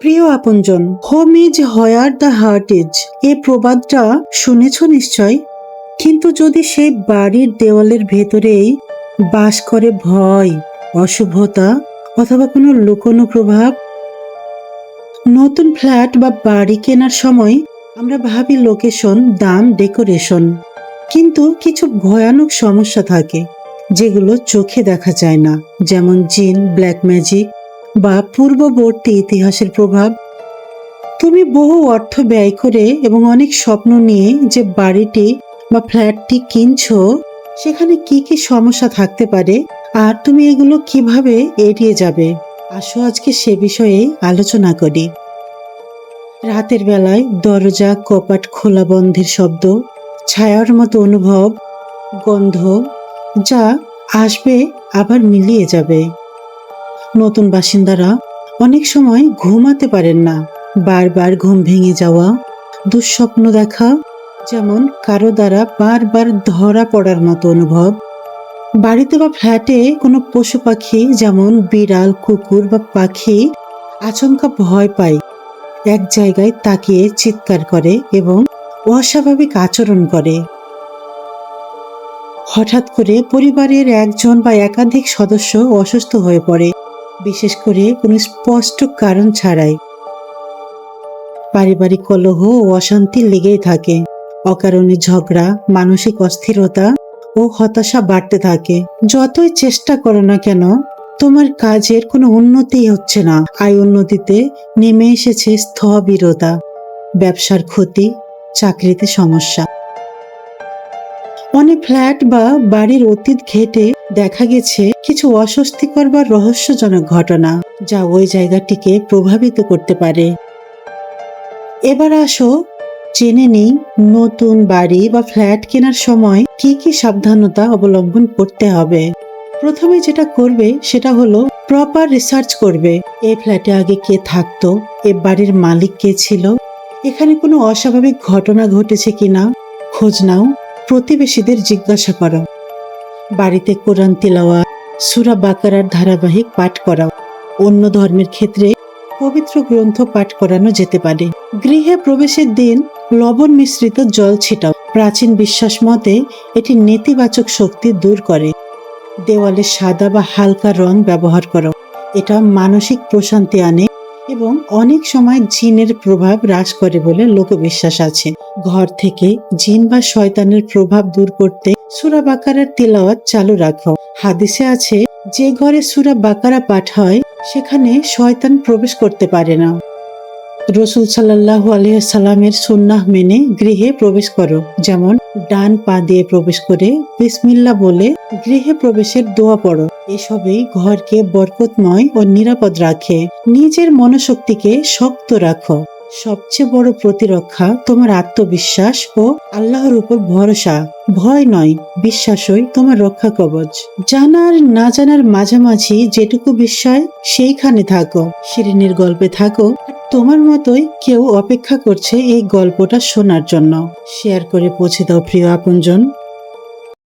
প্রিয় আপনজন home is where the heart is এই প্রবাদটা শুনেছ নিশ্চয়? কিন্তু যদি সেই বাড়ির দেওয়ালের ভেতরেই বাস করে ভয়, অশুভতা অথবা কোনো লুকোনো প্রভাব? নতুন ফ্ল্যাট বা বাড়ি কেনার সময় আমরা ভাবি লোকেশন, দাম, ডেকোরেশন। কিন্তু কিছু ভয়ানক সমস্যা থাকে, যেগুলো চোখে দেখা যায় না। যেমন জিন, ব্ল্যাক ম্যাজিক বা পূর্ববর্তী ইতিহাসের প্রভাব, তুমি বহু অর্থ ব্যয় করে এবং অনেক স্বপ্ন নিয়ে যে বাড়িটি বা ফ্ল্যাটটি কিনছো, সেখানে কি কি সমস্যা থাকতে পারে আর তুমি এগুলো কীভাবে এড়িয়ে যাবে? আসো আজকে সে বিষয়ে আলোচনা করি। রাতের বেলায় দরজা, কপাট খোলা বন্ধের শব্দ, ছায়ার মতো অনুভব, গন্ধ, যা আসবে আবার মিলিয়ে যাবে। নতুন বাসিন্দারা অনেক সময় ঘুমাতে পারেন না। বারবার ঘুম ভেঙে যাওয়া, দুঃস্বপ্ন দেখা, যেমন কারও দ্বারা বারবার ধরা পড়ার মতো অনুভব। বাড়িতে বা ফ্ল্যাটে কোনো পশু পাখি, যেমন বিড়াল, কুকুর বা পাখি, আচমকা ভয় পায়। এক জায়গায় তাকিয়ে চিৎকার করে এবং অস্বাভাবিক আচরণ করে। হঠাৎ করে পরিবারের একজন বা একাধিক সদস্য অসুস্থ হয়ে পড়ে। বিশেষ করে কোনো স্পষ্ট কারণ ছাড়াই। পারিবারিক কলহ ও অশান্তি লেগেই থাকে। অকারণে ঝগড়া, মানসিক অস্থিরতা ও হতাশা বাড়তে থাকে। যতই চেষ্টা করো না কেন, তোমার কাজের কোনো উন্নতি হচ্ছে না। আয় উন্নতিতে নেমে এসেছে স্থবিরতা, ব্যবসার ক্ষতি, চাকরিতে সমস্যা। অনেক ফ্ল্যাট বা বাড়ির অতীত ঘেটে দেখা গেছে কিছু অস্বস্তিকর বা রহস্যজনক ঘটনা যা ওই জায়গাটিকে প্রভাবিত করতে পারে। এবার আসো, জেনে নিই নতুন বাড়ি বা ফ্ল্যাট কেনার সময় কি কি সাবধানতা অবলম্বন করতে হবে। প্রথমে যেটা করবে সেটা হলো প্রপার রিসার্চ করবে, এই ফ্ল্যাটে আগে কে থাকতো, এ বাড়ির মালিক কে ছিল, এখানে কোনো অস্বাভাবিক ঘটনা ঘটেছে কিনা, খোঁজ নাও, প্রতিবেশীদের জিজ্ঞাসা করো। বাড়িতে কোরআন তিলাওয়া সুরা বাকারার ধারাবাহিক পাঠ করাও অন্য ধর্মের ক্ষেত্রে পবিত্র গ্রন্থ পাঠ করানো যেতে পারে। গৃহে প্রবেশের দিন লবণ মিশ্রিত জল ছিটাও। প্রাচীন বিশ্বাস মতে এটি নেতিবাচক শক্তি দূর করে। দেওয়ালে সাদা বা হালকা রং ব্যবহার করো। এটা মানসিক প্রশান্তি আনে এবং অনেক সময় জিনের প্রভাব হ্রাস করে বলে লোকবিশ্বাস আছে। ঘর থেকে জিন বা শয়তানের প্রভাব দূর করতে সুরা বাকারার তেলাওয়াত চালু রাখো। হাদিসে আছে, যে ঘরে সুরা বাকারা পাঠ হয়, সেখানে শয়তান প্রবেশ করতে পারে না। রসুল সাল্লাহ আলিয়াল্লামের সুন্নাহ মেনে গৃহে প্রবেশ করো। যেমন, ডান পা দিয়ে প্রবেশ করে বিসমিল্লা বলে গৃহে প্রবেশের দোয়া পড়ো। এসবেই ঘরকে বরকতময় ও নিরাপদ রাখে। নিজের মনোশক্তিকে শক্ত রাখো। সবচেয়ে বড় প্রতিরক্ষা তোমার আত্মবিশ্বাস ও আল্লাহর উপর ভরসা। ভয় নয় বিশ্বাসই তোমার রক্ষা কবচ। জানার না জানার মাঝামাঝি যেটুকু বিস্ময়, সেইখানে থাকো। শিরিনের গল্পে থাকো তোমার মতোই কেউ অপেক্ষা করছে এই গল্পটা শোনার জন্য। শেয়ার করে পৌঁছে দাও প্রিয় আপনজন।